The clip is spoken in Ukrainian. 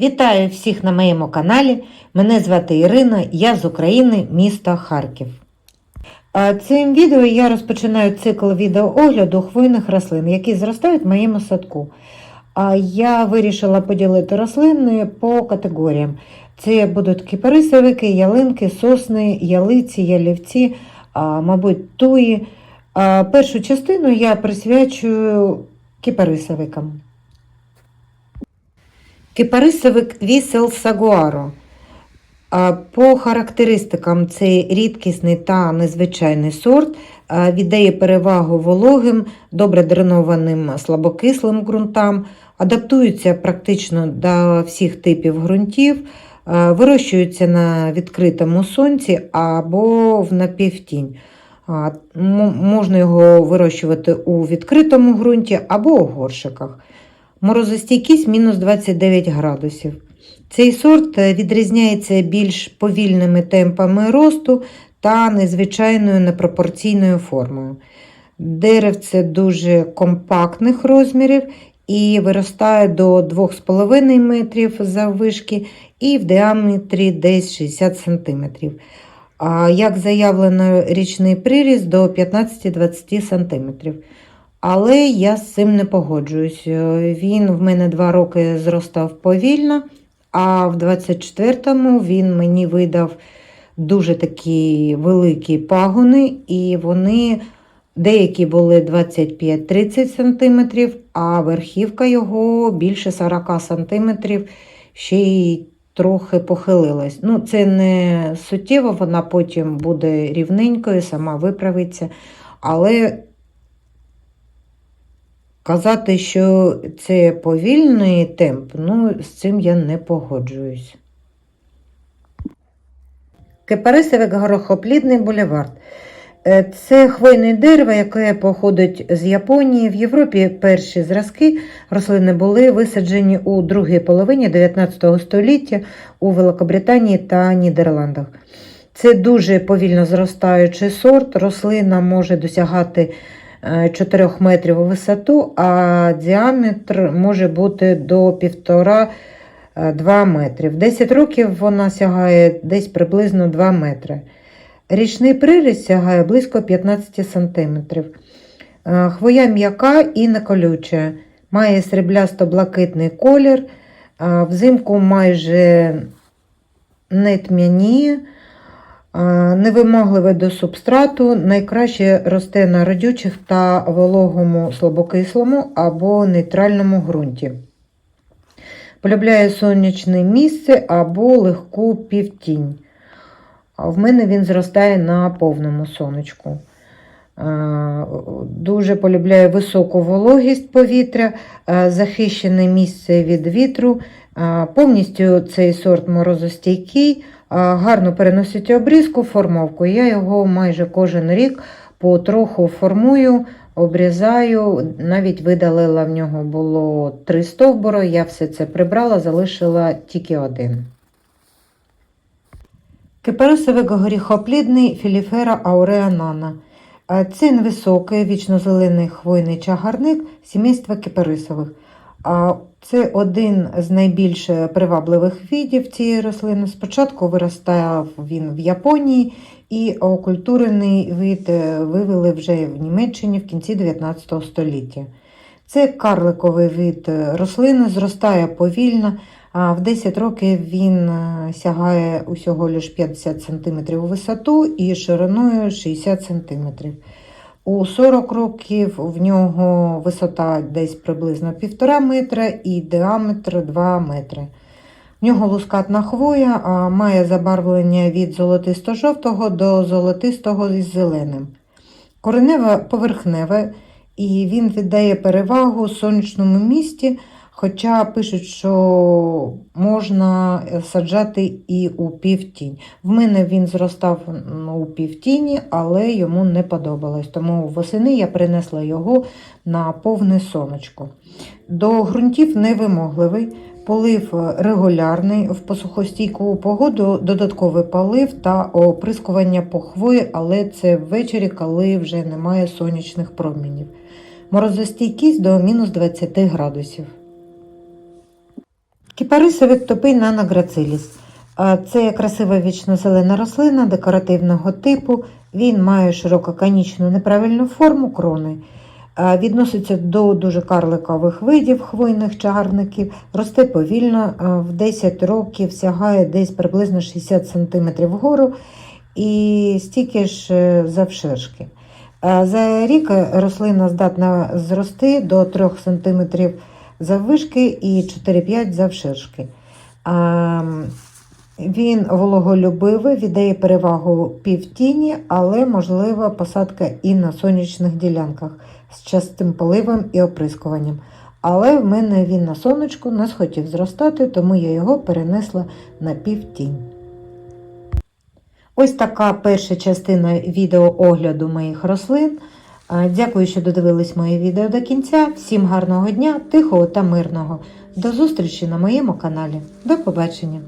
Вітаю всіх на моєму каналі. Мене звати Ірина, я з України, місто Харків. Цим відео я розпочинаю цикл відеоогляду хвойних рослин, які зростають в моєму садку. Я вирішила поділити рослини по категоріям. Це будуть кипарисовики, ялинки, сосни, ялиці, ялівці, мабуть, туї. Першу частину я присвячую кипарисовикам. Кипарисовик вісел сагуаро. По характеристикам це рідкісний та незвичайний сорт, віддає перевагу вологим, добре дренованим слабокислим ґрунтам, адаптується практично до всіх типів ґрунтів, вирощується на відкритому сонці або в напівтінь. Можна його вирощувати у відкритому ґрунті або у горшиках. Морозостійкість мінус 29 градусів. Цей сорт е, відрізняється більш повільними темпами росту та незвичайною непропорційною формою. Деревце дуже компактних розмірів і виростає до 2,5 метрів заввишки і в діаметрі десь 60 см. Як заявлено, річний приріст до 15-20 см. Але я з цим не погоджуюсь. Е, Він в мене два роки зростав повільно, а в 24-му він мені видав дуже такі великі пагони, і вони деякі були 25-30 см, а верхівка його більше 40 см, ще й трохи похилилась. Ну, це не суттєво, вона потім буде рівненькою, сама виправиться. Але Казати, що це повільний темп, ну, з цим я не погоджуюсь. Кипарисовик горохоплідний булевард. Е, Це хвойне дерево, яке походить з Японії. В Європі перші зразки рослини були висаджені у другій половині 19 століття у Великобританії та Нідерландах. Це дуже повільно зростаючий сорт. Рослина може досягати 4 метрів у висоту, а діаметр може бути до 1,5-2 метри. В 10 років вона сягає десь приблизно 2 метри. Річний приріст сягає близько 15 см. Хвоя м'яка і неколюча, має сріблясто-блакитний колір, взимку майже не тьмяніє. Невимогливе до субстрату, найкраще росте на родючих та вологому слабокислому або нейтральному ґрунті. Полюбляє сонячне місце або легку півтінь. В мене він зростає на повному сонечку. Дуже полюбляє високу вологість повітря, захищене місце від вітру. Повністю цей сорт морозостійкий, гарно переносить обрізку, формовку. Я його майже кожен рік потроху формую, обрізаю. Навіть видалила в нього було три стовбури. Я все це прибрала, залишила тільки один. Кипарисовик горіхоплідний філіфера ауреанана. Е, Це невисокий вічнозелений хвойний чагарник сімейства кипарисових. Це один з найбільш привабливих видів цієї рослини. Спочатку виростав він в Японії і окультурений вид е, вивели вже в Німеччині в кінці 19 століття. Це карликовий вид рослини, зростає повільно. а В 10 років він е, сягає усього лише 50 см у висоту і шириною 60 см. У 40 років в нього висота десь приблизно 1,5 метра і діаметр 2 метри. В нього лускатна хвоя, а має забарвлення від золотисто-жовтого до золотистого із зеленим. Кореневе поверхневе, і він віддає перевагу сонячному місті, хоча пишуть, що можна саджати і у півтінь. В мене він зростав у півтіні, але йому не подобалось. Тому восени я принесла його на повне сонечко. До ґрунтів невимогливий. Полив регулярний, в посухостійку погоду додатковий полив та оприскування по хвої, але це ввечері, коли вже немає сонячних промінів. Морозостійкість до мінус 20 градусів. Кіпарисовик топий нанограциліс. Це красива вічно-зелена рослина декоративного типу. Він має ширококонічну неправильну форму крони. Відноситься до дуже карликових видів хвойних чагарників, росте повільно, в 10 років сягає десь приблизно 60 см вгору і стільки ж е, завширшки. За рік рослина здатна зрости до 3 см заввишки і 4-5 завширшки. Він вологолюбивий, віддає перевагу півтіні, але можлива посадка і на сонячних ділянках з частим поливом і оприскуванням. Але в мене він на сонечку не схотів зростати, тому я його перенесла на півтінь. Ось така перша частина відео огляду моїх рослин. А, Дякую, що додивились моє відео до кінця. Всім гарного дня, тихого та мирного. До зустрічі на моєму каналі. До побачення!